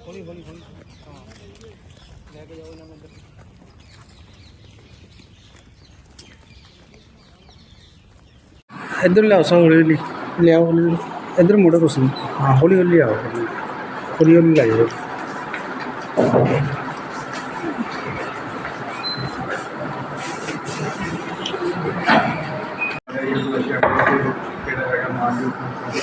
ਹੌਲੀ ਹੌਲੀ ਹੌਲੀ ਹਾਂ ਲੈ ਕੇ ਜਾਓ ਇਹਨਾਂ ਨੂੰ ਅੰਦਰ ਇੱਧਰ ਲਿਆਓ ਸਾ ਹੌਲੀ ਹੌਲੀ। ਲਿਆਓ ਹੌਲੀ ਹੌਲੀ। ਇੱਧਰ ਮੁੜੋ ਤੁਸੀਂ। ਹਾਂ, ਹੌਲੀ ਹੌਲੀ ਆਓ ਹੌਲੀ ਹੌਲੀ ਲੈ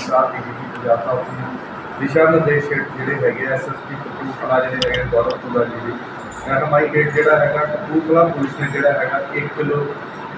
ਸਾਹਿਬ ਦੀ ਜਿਹੜੀ ਪੰਜਾਬ ਸਾਹਿਬ ਦੀ ਦਿਸ਼ਾ ਨਿਰਦੇਸ਼ ਜਿਹੜੇ ਹੈਗੇ ਐਸਐਸਪੀ ਕਪੂਰਥਲਾ ਜਿਹੜੇ ਹੈਗੇ ਗੌਰਵ ਤੁਲਾ ਜੀ ਦੀ। ਐਨਐਮਆਈ ਰੇਟ ਜਿਹੜਾ ਹੈਗਾ, ਕਪੂਰਥਲਾ ਪੁਲਿਸ ਨੇ ਜਿਹੜਾ ਹੈਗਾ 1 ਕਿਲੋ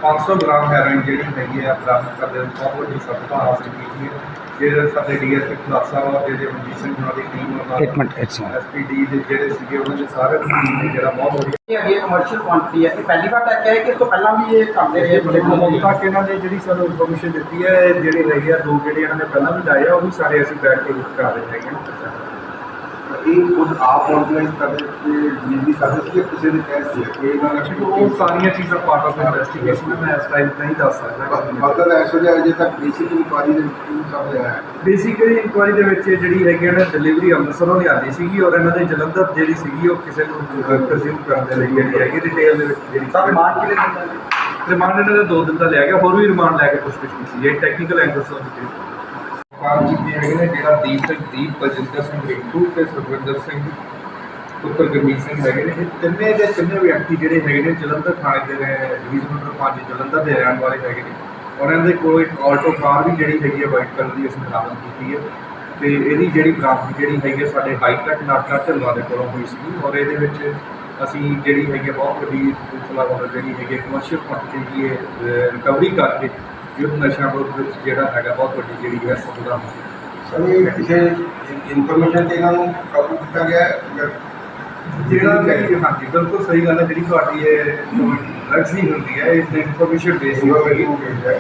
500 ਗ੍ਰਾਮ ਹੈਰੋਇਨ ਜਿਹੜੀ ਹੈਗੀ ਆ, ਬਰਾਮਦ ਕਰਦੇ ਹੋਏ ਬਹੁਤ ਵੱਡੀ ਸਫਲਤਾ ਹਾਸਲ ਕੀਤੀ ਹੈ। ਜਿਹੜੇ ਸਾਡੇ ਡੀਐਸਪੀ ਖੁਲਾਸਾ ਵਾ ਜਿਹੜੇ ਮਨਜੀਤ ਸਿੰਘ ਉਹਨਾਂ ਦੀ ਟੀਮ ਇੱਕ ਮਿੰਟ ਅੱਛਾ ਐਸਪੀਡੀ ਦੇ ਜਿਹੜੇ ਸੀਗੇ ਉਹਨਾਂ ਦੇ ਸਾਰੇ ਟੀਮ ਨੇ ਜਿਹੜਾ ਬਹੁਤ ਵਧੀਆ ਇਹ ਅੱਗੇ ਕਮਰਸ਼ੀਅਲ ਕੁਆਂਟੀਟੀ ਹੈ। ਇਹ ਪਹਿਲੀ ਵਾਰ ਟੈਕ ਹੈ ਕਿ ਇਸ ਤੋਂ ਪਹਿਲਾਂ ਵੀ ਇਹ ਕਰਦੇ ਰਹੇ ਬੜੇ ਹੁਣ ਤੱਕ ਇਹਨਾਂ ਨੇ ਜਿਹੜੀ ਸਾਨੂੰ ਇਨਫੋਰਮੇਸ਼ਨ ਦਿੱਤੀ ਹੈ ਇਹ ਜਿਹੜੀ ਰਹੀ ਆ ਦੋ ਜਿਹੜੇ ਇਹਨਾਂ ਨੇ ਪਹਿਲਾਂ ਵੀ ਲਾਏ ਆ ਉਹ ਵੀ ਸਾਰੇ ਅਸੀਂ ਬੈਠ ਕੇ ਕਰ ਰਹੇ ਹੈਗੇ ਇਹ ਖੁਦ ਆਪ ਆਰਗੇਨਾਈਜ਼ ਕਰਦੇ ਤੇ ਡਿਲੀਵਰੀ ਕਰਦੇ ਸੀ ਕਿਸੇ ਦੇ ਕਹਿ ਸੀ ਕਿ ਇਹਨਾਂ ਨੇ ਉਹ ਸਾਰੀਆਂ ਚੀਜ਼ਾਂ ਪਾਰਟ ਆਫ ਇਨਵੈਸਟੀਗੇਸ਼ਨ ਮੈਂ ਇਸ ਟਾਈਮ ਨਹੀਂ ਦੱਸ ਸਕਦਾ। ਮਦਰ ਐਸੋ ਜਿਹਾ ਅਜੇ ਤੱਕ ਬੇਸਿਕ ਇਨਕੁਆਰੀ ਦੇ ਵਿੱਚ ਕੀ ਚੱਲ ਰਿਹਾ ਹੈ? ਬੇਸਿਕਲੀ ਇਨਕੁਆਰੀ ਦੇ ਵਿੱਚ ਜਿਹੜੀ ਹੈਗੀ ਇਹਨਾਂ ਡਿਲੀਵਰੀ ਅੰਮ੍ਰਿਤਸਰੋਂ ਲਿਆਂਦੀ ਸੀਗੀ ਔਰ ਇਹਨਾਂ ਦੇ ਜਲੰਧਰ ਜਿਹੜੀ ਸੀਗੀ ਉਹ ਕਿਸੇ ਨੂੰ ਕੰਜ਼ਿਊਮ ਕਰਨ ਦੇ ਲਈ ਜਿਹੜੀ ਹੈਗੀ ਡਿਟੇਲ ਦੇ ਵਿੱਚ ਜਿਹੜੀ ਤਾਂ ਰਿਮਾਂਡ ਕਿਹਦੇ ਦਿੰਦਾ ਰਿਮਾਂਡ ਇਹਨਾਂ ਦੇ ਦੋ ਦਿਨ ਦਾ ਲਿਆ ਗਿਆ ਹੋਰ ਵੀ ਰਿਮਾਂਡ ਲੈ ਕੇ ਪੁੱਛਗਿੱਛ ਕੀਤੀ ਹੈ ਟੈਕਨੀਕਲ ਐਂਗਲ ਤੋਂ ਦਿੱਤੀ ਕੀਤੇ ਹੈਗੇ ਨੇ? ਜਿਹੜਾ ਦੀਪ ਸਿੰਘ ਦੀਪ ਬਲਜਿੰਦਰ ਸਿੰਘ ਰਿੰਕੂ ਤੇ ਸੁਖਵਿੰਦਰ ਸਿੰਘ ਪੁੱਤਰ ਗੁਰਮੀਤ ਸਿੰਘ ਹੈਗੇ ਨੇ। ਇਹ ਤਿੰਨੇ ਦੇ ਤਿੰਨੇ ਵਿਅਕਤੀ ਜਿਹੜੇ ਹੈਗੇ ਨੇ ਜਲੰਧਰ ਥਾਣੇ ਦੇ ਡਿਵੀਜ਼ਨ ਨੰਬਰ 5 ਜਲੰਧਰ ਦੇ ਰਹਿਣ ਵਾਲੇ ਹੈਗੇ ਨੇ। ਔਰ ਇਹਨਾਂ ਦੇ ਕੋਲ ਇੱਕ ਆਲਟੋ ਕਾਰ ਵੀ ਜਿਹੜੀ ਹੈਗੀ ਹੈ ਵਾਈਟ ਕਲਰ ਦੀ ਅਸੀਂ ਬਰਾਮਦ ਕੀਤੀ ਹੈ। ਤੇ ਇਹਦੀ ਜਿਹੜੀ ਬਰਾਮਦ ਜਿਹੜੀ ਹੈਗੀ ਹੈ, ਸਾਡੇ ਹਾਈਟੈਕ ਨਾਕਾ ਢਲਵਾ ਦੇ ਕੋਲੋਂ ਹੋਈ ਸੀ। ਔਰ ਇਹਦੇ ਵਿੱਚ ਅਸੀਂ ਜਿਹੜੀ ਹੈਗੀ ਹੈ ਬਹੁਤ ਵੱਡੀ ਪੁਲਿਸਲਾ ਜਿਹੜੀ ਹੈਗੀ ਕਮਰਸ਼ੀਅਲ ਕੁਆਂਟੀਟੀ ਦੀ ਰਿਕਵਰੀ ਕਰਕੇ ਯੁੱਧ ਨਸ਼ਾ ਵਿਰੁੱਧ ਵਿੱਚ ਜਿਹੜਾ ਹੈਗਾ ਬਹੁਤ ਵੱਡੀ ਜਿਹੜੀ ਹੈ ਸਫਲਤਾ ਇਹ ਕਿਸੇ ਇਨਫੋਰਮੇਸ਼ਨ ਤੇ ਇਹਨਾਂ ਨੂੰ ਕਾਬੂ ਕੀਤਾ ਗਿਆ ਹੈ? ਜਿਹੜਾ ਕਿ ਹਾਂਜੀ ਬਿਲਕੁਲ ਸਹੀ ਗੱਲ ਹੈ ਜਿਹੜੀ ਤੁਹਾਡੀ ਇਹ ਡਰੱਗਸ ਦੀ ਹੁੰਦੀ ਹੈ ਇਸ ਇਨਫੋਰਮੇਸ਼ਨ ਬੇਸ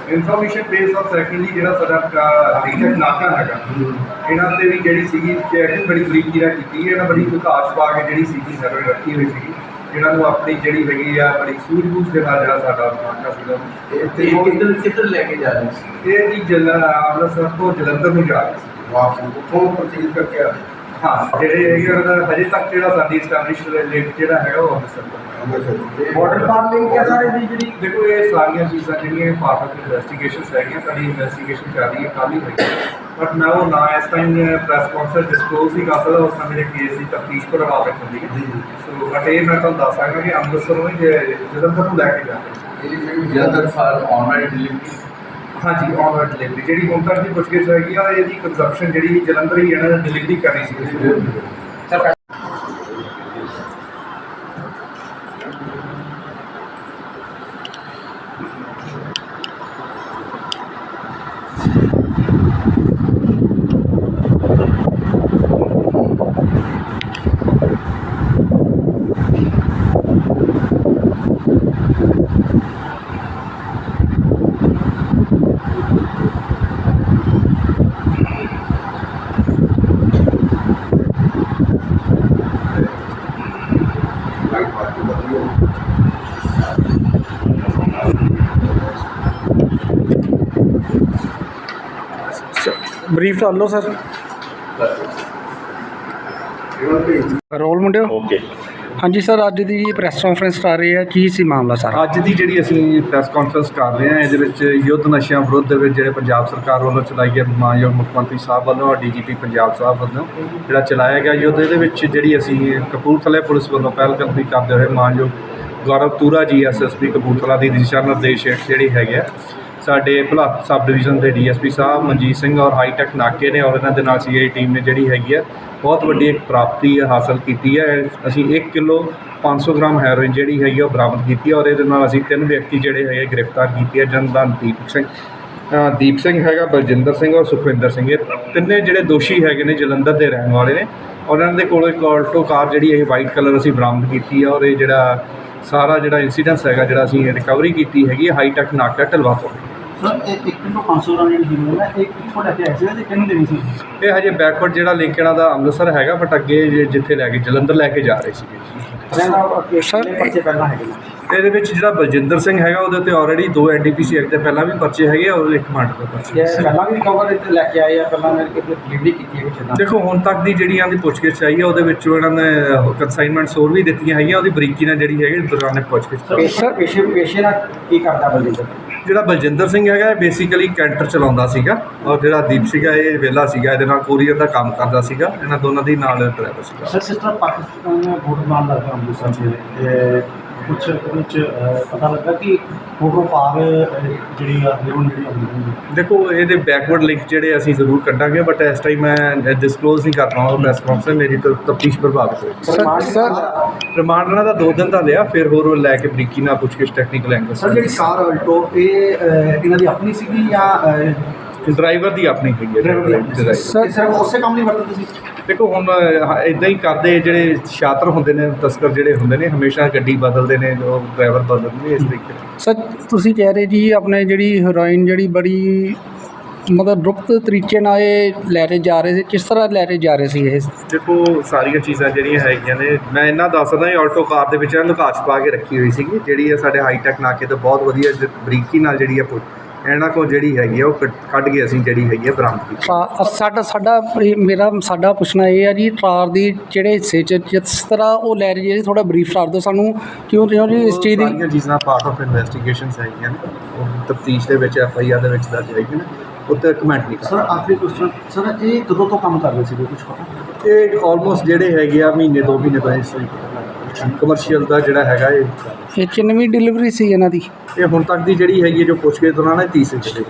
ਇਨਫੋਰਮੇਸ਼ਨ ਬੇਸ ਔਰ ਸੈਕੰਡਲੀ ਜਿਹੜਾ ਸਾਡਾ ਹਾਈਟੈਕ ਨਾਕਾ ਹੈਗਾ ਇਹਨਾਂ ਤੇ ਵੀ ਜਿਹੜੀ ਸੀਗੀ ਚੈਕਿੰਗ ਬੜੀ ਬਰੀਕੀ ਨਾਲ ਕੀਤੀ ਹੈ ਇਹਨਾਂ ਬੜੀ ਵਿਕਾਸ ਪਾ ਕੇ ਜਿਹੜੀ ਸੀਗੀ ਸਰਵੇ ਰੱਖੀ ਹੋਈ ਸੀਗੀ। ਇਹਨਾਂ ਨੂੰ ਆਪਣੀ ਜਿਹੜੀ ਹੈਗੀ ਆ ਬੜੀ ਸੂਝ-ਬੂਝ ਦੇ ਨਾਲ ਜਿਹੜਾ ਸਾਡਾ ਨਾਕਾ ਸੀਗਾ। ਤੇ ਇਹ ਕਿੱਧਰ ਕਿੱਧਰ ਲੈ ਕੇ ਜਾ ਰਹੇ ਸੀ? ਇਹ ਜੀ ਜਲੰਧਰ ਅੰਮ੍ਰਿਤਸਰ ਤੋਂ ਜਲੰਧਰ ਨੂੰ ਜਾ ਰਹੇ ਸੀ। ਵਾਪਸ ਉੱਥੋਂ ਪਰਚੇਜ ਕਰਕੇ ਆ ਰਹੇ ਹਾਂ ਜਿਹੜੇ ਹੈਗੇ ਉਹਨਾਂ ਦਾ ਹਜੇ ਤੱਕ ਜਿਹੜਾ ਸਾਡੀ ਸਟੈਬਲਿਸ਼ ਲਿੰਕ ਜਿਹੜਾ ਹੈਗਾ ਉਹ ਅੰਮ੍ਰਿਤਸਰ ਤੋਂ ਹੈ। ਅੰਮ੍ਰਿਤਸਰ ਬਾਰਡਰ ਪਾਰ ਲਿੰਕ ਹੈ ਸਾਰੇ ਦੀ ਜਿਹੜੀ ਦੇਖੋ ਇਹ ਸਾਰੀਆਂ ਚੀਜ਼ਾਂ ਜਿਹੜੀਆਂ ਪਾਰਟ ਆਫ ਇਨਵੈਸਟੀਗੇਸ਼ਨਸ ਹੈਗੀਆਂ ਸਾਡੀ ਇਨਵੈਸਟੀਗੇਸ਼ਨ ਚੱਲ ਰਹੀ ਹੈ ਕੱਲ੍ਹ ਹੀ ਹੋਈ ਬਟ ਮੈਂ ਉਹ ਨਾ ਇਸ ਟਾਈਮ ਪ੍ਰੈਸ ਕਾਨਫਰੰਸ ਡਿਸਕਲੋਜ਼ ਹੀ ਕਰ ਸਕਦਾ ਉਸ ਸਮੇਂ ਦੇ ਕੇਸ ਦੀ ਤਫਤੀਸ਼ ਪ੍ਰਭਾਵਿਤ ਹੁੰਦੀ ਹੈ। ਸੋ ਬਟ ਇਹ ਮੈਂ ਤੁਹਾਨੂੰ ਦੱਸ ਸਕਦਾ ਕਿ ਅੰਮ੍ਰਿਤਸਰੋਂ ਹੀ ਜੇ- ਜਲੰਧਰ ਨੂੰ ਲੈ ਕੇ ਜਾ ਰਹੇ ਇਹ ਜਿਹੜੀ ਜਲੰਧਰ ਫਾਰ ਆਨਲਾਈਨ ਡਿਲੀਵਰੀ ਹਾਂਜੀ ਆਨਲਾਈਨ ਡਿਲੀਵਰੀ ਜਿਹੜੀ ਹੁਣ ਤੱਕ ਦੀ ਪੁੱਛਗਿੱਛ ਹੈਗੀ ਆ ਇਹਦੀ ਕੰਜ਼ੰਪਸ਼ਨ ਜਿਹੜੀ ਜਲੰਧਰ ਹੀ ਇਹਨਾਂ ਨੇ ਡਿਲੀਵਰੀ ਕਰਨੀ ਸੀ। ਬਰੀਫ ਕਰ ਲਓ ਸਰ। ਰੋਲ ਮੁੰਡਿਓ। ਓਕੇ ਹਾਂਜੀ ਸਰ, ਅੱਜ ਦੀ ਪ੍ਰੈਸ ਕਾਨਫਰੰਸ ਕਰ ਰਹੇ ਆ ਕੀ ਸੀ ਮਾਮਲਾ ਸਾਰਾ? ਅੱਜ ਦੀ ਜਿਹੜੀ ਅਸੀਂ ਪ੍ਰੈਸ ਕਾਨਫਰੰਸ ਕਰ ਰਹੇ ਹਾਂ, ਇਹਦੇ ਵਿੱਚ ਯੁੱਧ ਨਸ਼ਿਆਂ ਵਿਰੁੱਧ ਦੇ ਵਿੱਚ ਜਿਹੜੇ ਪੰਜਾਬ ਸਰਕਾਰ ਵੱਲੋਂ ਚਲਾਈ ਗਈ ਮਾਨਯੋਗ ਮੁੱਖ ਮੰਤਰੀ ਸਾਹਿਬ ਵੱਲੋਂ ਔਰ ਡੀਜੀਪੀ ਪੰਜਾਬ ਸਾਹਿਬ ਵੱਲੋਂ ਜਿਹੜਾ ਚਲਾਇਆ ਗਿਆ ਯੁੱਧ, ਇਹਦੇ ਵਿੱਚ ਜਿਹੜੀ ਅਸੀਂ ਕਪੂਰਥਲੇ ਪੁਲਿਸ ਵੱਲੋਂ ਪਹਿਲਕਦਮੀ ਕਰਦੇ ਹੋਏ ਮਾਨਯੋਗ ਗੌਰਵ ਤੂਰਾ ਜੀ ਐਸਐਸਪੀ ਕਪੂਰਥਲਾ ਦੀ ਦਿਸ਼ਾ ਨਿਰਦੇਸ਼ ਹੇਠ ਜਿਹੜੀ ਹੈਗੇ ਆ ਸਾਡੇ ਭਲਾਤ ਸਬ ਡਿਵੀਜ਼ਨ ਦੇ ਡੀਐਸਪੀ ਸਾਹਿਬ ਮਨਜੀਤ ਸਿੰਘ ਔਰ ਹਾਈਟੈਕ ਨਾਕੇ ਨੇ ਔਰ ਇਹਨਾਂ ਦੇ ਨਾਲ ਸੀਆਈ ਟੀਮ ਨੇ ਜਿਹੜੀ ਹੈਗੀ ਆ ਬਹੁਤ ਵੱਡੀ ਇੱਕ ਪ੍ਰਾਪਤੀ ਹਾਸਲ ਕੀਤੀ ਹੈ। ਅਸੀਂ 1 ਕਿਲੋ 500 ਗ੍ਰਾਮ ਹੈਰੋਇਨ ਜਿਹੜੀ ਹੈਗੀ ਆ ਉਹ ਬਰਾਮਦ ਕੀਤੀ ਔਰ ਇਹਦੇ ਨਾਲ ਅਸੀਂ ਤਿੰਨ ਵਿਅਕਤੀ ਜਿਹੜੇ ਹੈਗੇ ਗ੍ਰਿਫਤਾਰ ਕੀਤੇ ਹੈ ਜਿਹਨਾਂ ਦੀਪ ਸਿੰਘ ਦੀਪ ਸਿੰਘ ਹੈਗਾ, ਬਲਜਿੰਦਰ ਸਿੰਘ ਔਰ ਸੁਖਵਿੰਦਰ ਸਿੰਘ। ਇਹ ਤਿੰਨੇ ਜਿਹੜੇ ਦੋਸ਼ੀ ਹੈਗੇ ਨੇ, ਜਲੰਧਰ ਦੇ ਰਹਿਣ ਵਾਲੇ ਨੇ। ਔਰ ਇਹਨਾਂ ਦੇ ਕੋਲੋਂ ਇੱਕ ਆਲਟੋ ਕਾਰ ਜਿਹੜੀ ਇਹ ਵਾਈਟ ਕਲਰ ਅਸੀਂ ਬਰਾਮਦ ਕੀਤੀ ਹੈ ਔਰ ਇਹ ਜਿਹੜਾ ਸਾਰਾ ਜਿਹੜਾ ਇਨਸੀਡੈਂਸ ਹੈਗਾ, ਜਿਹੜਾ ਅਸੀਂ ਰਿਕਵਰੀ ਕੀਤੀ ਹੈਗੀ ਹਾਈਟੈਕ ਨਾਕਾ ਢਲਵਾ ਤੋਂ। ਸਰ ਇਹ 1 ਕਿਲੋ 500 ਗ੍ਰਾਮ ਜਿਹੜੀ ਹੀਰੋਇਨ ਹੈ ਇਹ ਕਿੱਥੋਂ ਲੈ ਕੇ ਆਏ ਸੀ ਤੇ ਕਿਹਨੂੰ ਦੇਣੀ ਸੀ? ਇਹ ਹਜੇ ਬੈਕਵਰਡ ਜਿਹੜਾ ਲਿੰਕ ਇਹਨਾਂ ਦਾ ਅੰਮ੍ਰਿਤਸਰ ਹੈਗਾ ਬਟ ਅੱਗੇ ਜੇ- ਜਿੱਥੇ ਲੈ ਕੇ ਜਲੰਧਰ ਲੈ ਕੇ ਜਾ ਰਹੇ ਸੀਗੇ ਕਿੰਨੇ ਪਰਚੇ ਪਹਿਲਾਂ ਹੈਗੇ ਇਹਦੇ ਵਿੱਚ ਜਿਹੜਾ ਬਲਜਿੰਦਰ ਸਿੰਘ ਹੈਗਾ ਉਹਦੇ ਤੇ ਆਲਰੇਡੀ ਦੋ ਐਨਡੀਪੀਸੀ ਐਕਟ ਦੇ ਪਹਿਲਾਂ ਵੀ ਪਰਚੇ ਹੈਗੇ ਔਰ ਇੱਕ ਮਰਡਰ ਦਾ ਪਰਚਾ ਪਹਿਲਾਂ ਵੀ ਕਵਰ ਇੱਥੇ ਲੈ ਕੇ ਆਏ ਆ ਪਹਿਲਾਂ ਨੇ ਕਿਤੇ ਡਿਲੀਵਰੀ ਕੀਤੀ ਹੈ ਵਿੱਚ ਦੇਖੋ ਹੁਣ ਤੱਕ ਦੀ ਜਿਹੜੀਆਂ ਦੀ ਪੁੱਛਗਿੱਛ ਆਈ ਹੈ ਉਹਦੇ ਵਿੱਚ ਇਹਨਾਂ ਨੇ ਕੰਸਾਈਨਮੈਂਟਸ ਹੋਰ ਵੀ ਦਿੱਤੀਆਂ ਹੈਗੀਆਂ ਉਹਦੀ ਬਰੀਕੀ ਨਾਲ ਜਿਹੜੀ ਹੈਗੀ ਦੌਰਾਨ ਪੁੱਛਗਿੱਛ ਪੇਸ਼ੇ ਪੇਸ਼ੇ ਪੇਸ਼ੇ ਨਾਲ ਕੀ ਕਰਦਾ ਬਲਜਿੰਦਰ? ਜਿਹੜਾ ਬਲਜਿੰਦਰ ਸਿੰਘ ਹੈਗਾ ਇਹ ਬੇਸਿਕਲੀ ਕੈਂਟਰ ਚਲਾਉਂਦਾ ਸੀਗਾ ਔਰ ਜਿਹੜਾ ਦੀਪ ਸੀਗਾ ਇਹ ਵਿਹਲਾ ਸੀਗਾ ਇਹਦੇ ਨਾਲ ਕੋਰੀਅਰ ਦਾ ਕੰਮ ਕਰਦਾ ਸੀਗਾ ਇਹਨਾਂ ਦੋਨਾਂ ਦੀ ਨਾਲ ਡਰਾਈਵਰ ਸੀਗਾ। ਸਰ ਸਿਸਟਰ ਪਾਕਿਸਤਾਨ ਬਾਰਡਰ ਨਾਲ ਲੱਗਦਾ ਅੰਮ੍ਰਿਤਸਰ ਦੇ ਕੁਝ ਵਿੱਚ ਪਤਾ ਲੱਗਾ ਕਿ ਫੋਟੋ ਪਾਰ ਜਿਹੜੀ ਆ ਹੀਰੋਇਨ ਜਿਹੜੀ ਆਉਂਦੀ ਦੇਖੋ ਇਹਦੇ ਬੈਕਵਰਡ ਲਿੰਕ ਜਿਹੜੇ ਅਸੀਂ ਜ਼ਰੂਰ ਕੱਢਾਂਗੇ ਬਟ ਇਸ ਟਾਈਮ ਮੈਂ ਡਿਸਕਲੋਜ਼ ਨਹੀਂ ਕਰ ਪਾਉਂਗਾ ਪ੍ਰੈਸ ਕਾਨਫਰੰਸ ਮੇਰੀ ਤਫਤੀਸ਼ ਪ੍ਰਭਾਵਿਤ ਹੋਈ। ਸਰ ਸਰ ਰਿਮਾਂਡ ਇਹਨਾਂ ਦਾ ਦੋ ਦਿਨ ਦਾ ਲਿਆ ਫਿਰ ਹੋਰ ਉਹ ਲੈ ਕੇ ਬਰੀਕੀ ਨਾਲ ਪੁੱਛਗਿੱਛ ਟੈਕਨੀਕਲ ਐਂਗਲ ਸਰ ਜਿਹੜੀ ਕਾਰ ਅਲਟੋ ਇਹ ਇਹਨਾਂ ਦੀ ਆਪਣੀ ਸੀਗੀ ਜਾਂ ਡਰਾਈਵਰ ਦੀ ਆਪਣੀ ਹੈਗੀ ਹੈ ਡਰਾਈਵਰ। ਸਰ ਇਹ ਸਿਰਫ ਉਸੇ ਕੰਮ ਲਈ ਵਰਤਦੇ ਸੀ ਦੇਖੋ ਹੁਣ ਇਦਾਂ ਹੀ ਕਰਦੇ ਜਿਹੜੇ ਸ਼ਾਤਰ ਹੁੰਦੇ ਨੇ ਤਸਕਰ ਜਿਹੜੇ ਹੁੰਦੇ ਨੇ ਹਮੇਸ਼ਾ ਗੱਡੀ ਬਦਲਦੇ ਨੇ ਉਹ ਡਰਾਈਵਰ ਬਦਲਦੇ ਨੇ ਇਸ ਤਰੀਕੇ ਸਰ ਤੁਸੀਂ ਕਹਿ ਰਹੇ ਜੀ ਆਪਣੇ ਜਿਹੜੀ ਹੀਰੋਇਨ ਜਿਹੜੀ ਬੜੀ ਮਤਲਬ ਗੁਪਤ ਤਰੀਕੇ ਨਾਲ ਇਹ ਲੈ ਕੇ ਜਾ ਰਹੇ ਸੀ ਕਿਸ ਤਰ੍ਹਾਂ ਲੈ ਕੇ ਜਾ ਰਹੇ ਸੀ ਇਹ? ਦੇਖੋ ਸਾਰੀਆਂ ਚੀਜ਼ਾਂ ਜਿਹੜੀਆਂ ਹੈਗੀਆਂ ਨੇ ਮੈਂ ਇੰਨਾ ਦੱਸਦਾ ਹੀ ਆਲਟੋ ਕਾਰ ਦੇ ਵਿੱਚ ਲੁਕਾ ਛਪਾ ਕੇ ਰੱਖੀ ਹੋਈ ਸੀਗੀ ਜਿਹੜੀ ਹੈ ਸਾਡੇ ਹਾਈਟੈਕ ਨਾਕੇ ਤੋਂ ਬਹੁਤ ਵਧੀਆ ਬਰੀਕੀ ਨਾਲ ਜਿਹੜੀ ਹੈ ਪੁ- ਇਹਨਾਂ ਕੋਲ ਜਿਹੜੀ ਹੈਗੀ ਆ ਉਹ ਕੱਢ- ਕੱਢ ਕੇ ਅਸੀਂ ਜਿਹੜੀ ਹੈਗੀ ਆ ਬਰਾਮਦ ਕੀਤੀ। ਟਰਾ- ਸਾਡਾ ਸਾਡਾ ਇਹ ਮੇਰਾ ਸਾਡਾ ਪੁੱਛਣਾ ਇਹ ਹੈ ਜੀ ਟਰਾਰ ਦੀ ਜਿਹੜੇ ਹਿੱਸੇ ਚ ਜਿਸ ਤਰ੍ਹਾਂ ਉਹ ਲੈ ਰਹੀ ਹੈ ਥੋੜਾ ਬਰੀਫ ਕਰ ਦਿਓ ਸਾਨੂੰ ਕਿਉਂ ਕਿਉਂ ਜੀ ਇਸ ਚੀਜ਼ ਦੀ ਸਾਰੀਆਂ ਚੀਜ਼ਾਂ ਪਾਰਟ ਆਫ ਇਨਵੈਸਟੀਗੇਸ਼ਨਸ ਹੈਗੀਆਂ ਨੇ ਉਹ ਤਫਤੀਸ਼ ਦੇ ਵਿੱਚ ਐਫ ਆਈ ਆਰ ਦੇ ਵਿੱਚ ਦਰਜ ਹੈਗੀਆਂ ਨੇ ਉੱਤੇ ਕਮੈਂਟ ਨਹੀਂ ਕਰ ਸਰ ਆਖਰੀ ਕੁਐਸਚਨ ਸਰ ਇਹ ਕਦੋਂ ਤੋਂ ਕੰਮ ਕਰ ਰਹੇ ਸੀ ਕੁਝ ਪਤਾ? ਇਹ ਆਲਮੋਸਟ ਜਿਹੜੇ ਹੈਗੇ ਆ ਮਹੀਨੇ ਦੋ ਮਹੀਨੇ ਤੋਂ ਇਸ ਕਮਰਸ਼ੀਅਲ ਦਾ ਜਿਹੜਾ ਹੈਗਾ ਇਹ ਇਹ ਕਿੰਨਵੀਂ ਡਿਲੀਵਰੀ ਸੀ ਇਹਨਾਂ ਦੀ। ਇਹ ਹੁਣ ਤੱਕ ਦੀ ਜਿਹੜੀ ਹੈਗੀ ਹੈ ਜੋ ਪੁੱਛਗਿੱਛ ਦੌਰਾਨ ਇਹ ਤੀਸਰੇ ਚਲੇ